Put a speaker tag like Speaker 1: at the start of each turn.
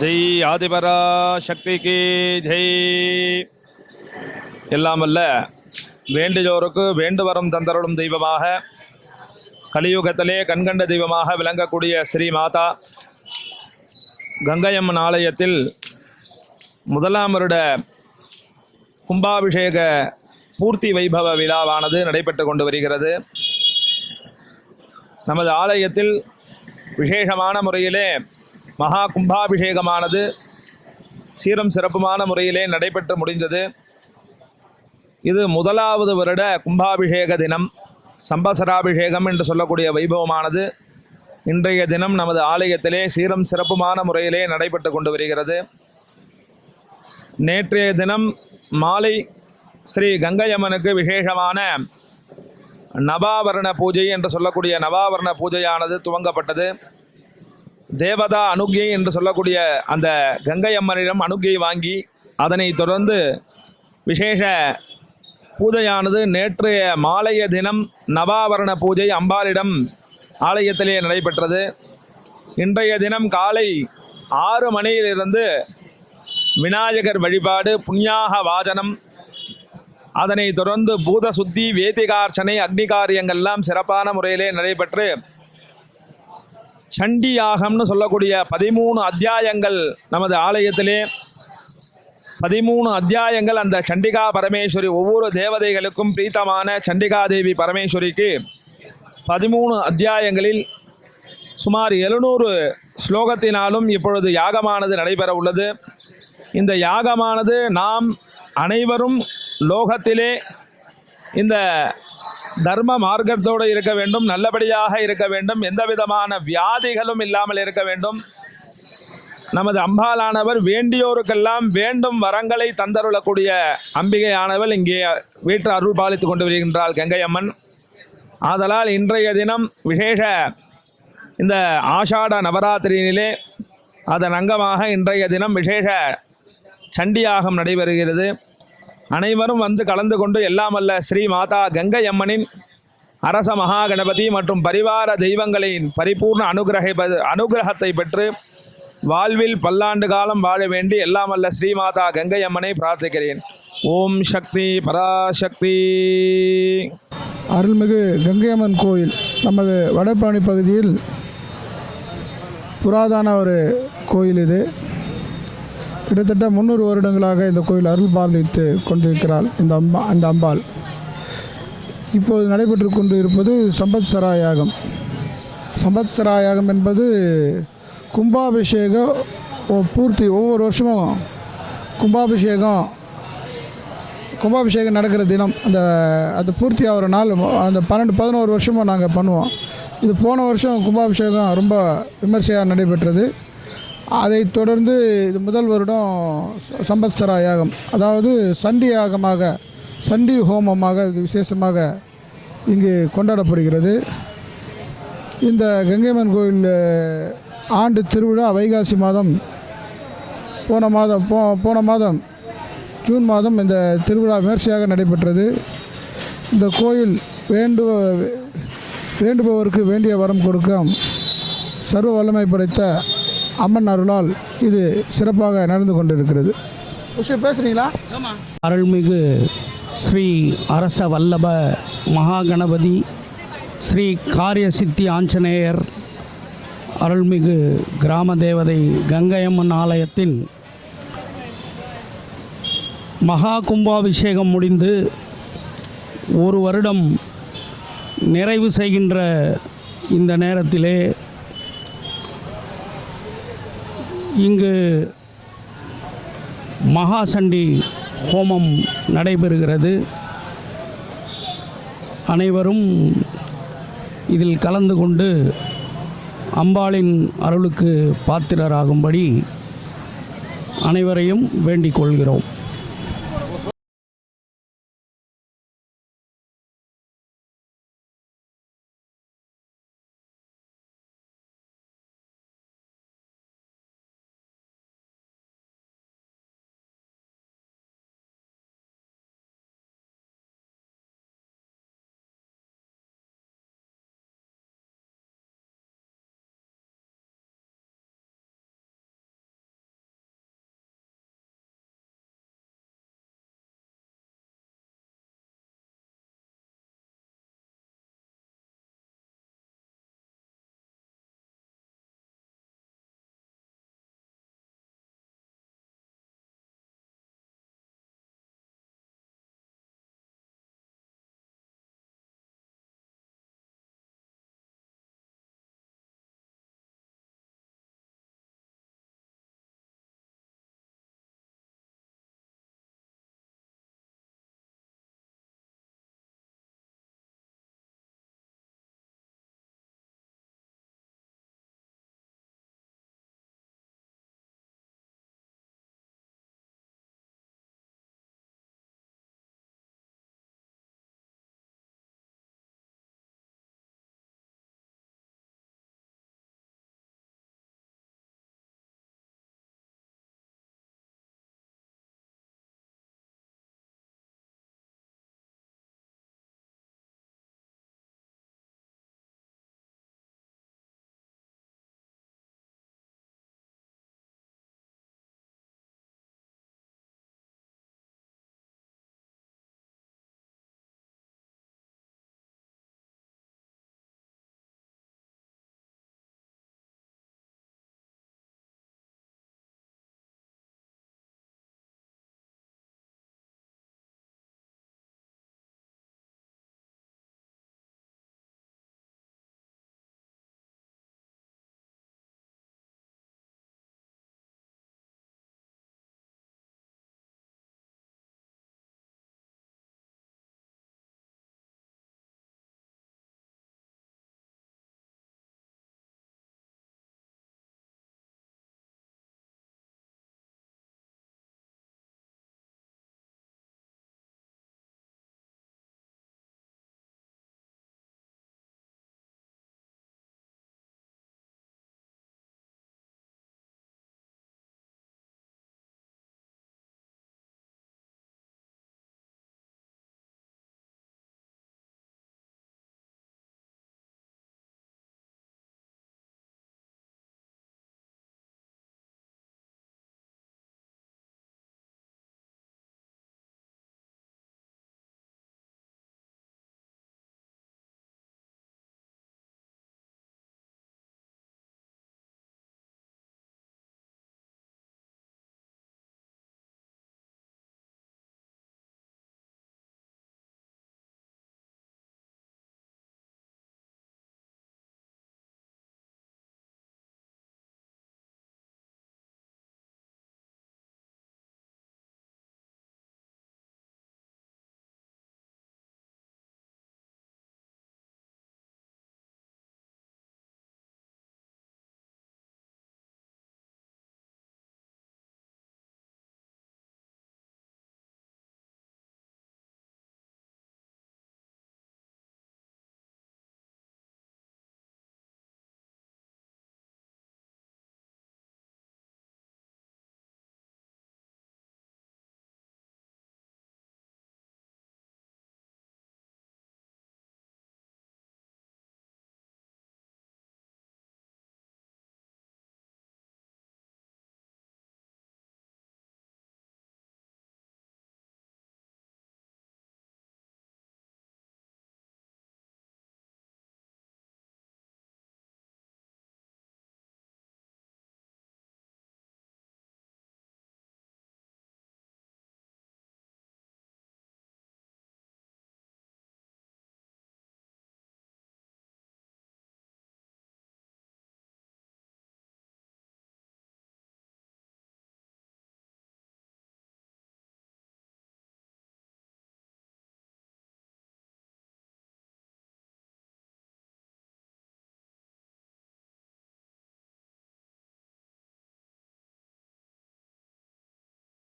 Speaker 1: ஜெய் ஆதிபரா சக்திக்கு ஜெய். எல்லாம் அல்ல வேண்டுஜோருக்கு வேண்டுவரம் தந்தருளும் தெய்வமாக கலியுகத்திலே கண்கண்ட தெய்வமாக விளங்கக்கூடிய ஸ்ரீ மாதா கங்கையம்மன் ஆலயத்தில் முதலாம் வருட கும்பாபிஷேக பூர்த்தி வைபவ விழாவானது நடைபெற்று கொண்டு வருகிறது. நமது ஆலயத்தில் விசேஷமான முறையிலே மகா கும்பாபிஷேகமானது சீரம் சிறப்புமான முறையிலே நடைபெற்று முடிந்தது. இது முதலாவது வருட கும்பாபிஷேக தினம். சம்பசராபிஷேகம் என்று சொல்லக்கூடிய வைபவமானது இன்றைய தினம் நமது ஆலயத்திலே சீரம் சிறப்புமான முறையிலே நடைபெற்று கொண்டு வருகிறது. நேற்றைய தினம் மாலை ஸ்ரீ கங்கையம்மனுக்கு விசேஷமான நவாவரண பூஜை என்று சொல்லக்கூடிய நவாவரண பூஜையானது துவங்கப்பட்டது. தேவதா அனுகை என்று சொல்லக்கூடிய அந்த கங்கை அம்மனிடம் அனுகை வாங்கி அதனை தொடர்ந்து விசேஷ பூஜையானது நேற்றைய மாலைய தினம் நவாவரண பூஜை அம்பாளிடம் ஆலயத்திலே நடைபெற்றது. இன்றைய தினம் காலை ஆறு மணியிலிருந்து விநாயகர் வழிபாடு புண்ணியாக வாஜனம் அதனை தொடர்ந்து பூத சுத்தி வேதிகார்ச்சனை அக்னி காரியங்கள்லாம் சிறப்பான முறையிலே நடைபெற்று சண்டி யாகம்னு சொல்லக்கூடிய பதிமூணு அத்தியாயங்கள் நமது ஆலயத்திலே. பதிமூணு அத்தியாயங்கள் அந்த சண்டிகா பரமேஸ்வரி ஒவ்வொரு தேவதைகளுக்கும் பிரீத்தமான சண்டிகா தேவி பரமேஸ்வரிக்கு. பதிமூணு அத்தியாயங்களில் சுமார் எழுநூறு ஸ்லோகத்தினாலும் இப்பொழுது யாகமானது நடைபெற உள்ளது. இந்த யாகமானது நாம் அனைவரும் லோகத்திலே இந்த தர்ம மார்க்கத்தோடு இருக்க வேண்டும் நல்லபடியாக இருக்க வேண்டும் எந்த விதமான வியாதிகளும் இல்லாமல் இருக்க வேண்டும். நமது அம்பாலானவர் வேண்டியோருக்கெல்லாம் வேண்டும் வரங்களை தந்தருளக்கூடிய அம்பிகையானவள் இங்கே வீட்டு அருள் பாலித்து கொண்டு வருகின்றாள் கங்கையம்மன். ஆதலால் இன்றைய தினம் விசேஷ இந்த ஆஷாட நவராத்திரியினிலே அதன் அங்கமாக இன்றைய தினம் விசேஷ சண்டியாகம் நடைபெறுகிறது. அனைவரும் வந்து கலந்து கொண்டு எல்லாமல்ல ஸ்ரீ மாதா கங்கை அம்மனின் அரச மகா கணபதி மற்றும் பரிவார தெய்வங்களின் பரிபூர்ண அனுகிரக அனுகிரகத்தை பெற்று வாழ்வில் பல்லாண்டு காலம் வாழ வேண்டி எல்லாமல்ல ஸ்ரீ மாதா கங்கை அம்மனை பிரார்த்திக்கிறேன். ஓம் சக்தி பராசக்தி.
Speaker 2: அருள்மிகு கங்கையம்மன் கோயில் நமது வடபழனி பகுதியில் புராதான ஒரு கோயில் இது. கிட்டத்தட்ட முந்நூறு வருடங்களாக இந்த கோயில் அருள் பாலித்து கொண்டிருக்கிறாள் இந்த அம்மா அந்த அம்பாள். இப்போது நடைபெற்று கொண்டு இருப்பது சம்பத்சரா யாகம் சம்பத்சரா யாகம் என்பது கும்பாபிஷேகம் பூர்த்தி ஒவ்வொரு வருஷமும் கும்பாபிஷேகம் கும்பாபிஷேகம் நடக்கிற தினம். அந்த அது பூர்த்தி ஆகிற நாள் அந்த பன்னெண்டு பதினோரு வருஷமும் நாங்கள் பண்ணுவோம். இது போன வருஷம் கும்பாபிஷேகம் ரொம்ப விமர்சையாக நடைபெற்றது. அதைத் தொடர்ந்து இது முதல் வருடம் ச- சம்பத்சரா யாகம். அதாவது சண்டி யாகமாக சண்டி ஹோமமாக இது விசேஷமாக இங்கு கொண்டாடப்படுகிறது. இந்த கங்கைமன் கோயில் ஆண்டு திருவிழா வைகாசி மாதம் போன மாதம் போ போன மாதம் ஜூன் மாதம் இந்த திருவிழா விமர்சையாக நடைபெற்றது. இந்த கோயில் வேண்டு வேண்டுபவருக்கு வேண்டிய வரம் கொடுக்கும் சர்வ வல்லமை படைத்த அம்மன் அருளால் இது சிறப்பாக நடந்து கொண்டிருக்கிறது. உஷா பேசுகிறீங்களா
Speaker 3: அருள்மிகு ஸ்ரீ அரச வல்லப மகாகணபதி ஸ்ரீ காரிய சித்தி ஆஞ்சநேயர் அருள்மிகு கிராம தேவதை கங்கையம்மன் ஆலயத்தின் மகா கும்பாபிஷேகம் முடிந்து ஒரு வருடம் நிறைவு செய்கின்ற இந்த நேரத்திலே இங்கு மகாசண்டி ஹோமம் நடைபெறுகிறது. அனைவரும் இதில் கலந்து கொண்டு அம்பாளின் அருளுக்கு பாத்திரராகும்படி அனைவரையும் வேண்டிக் கொள்கிறோம்.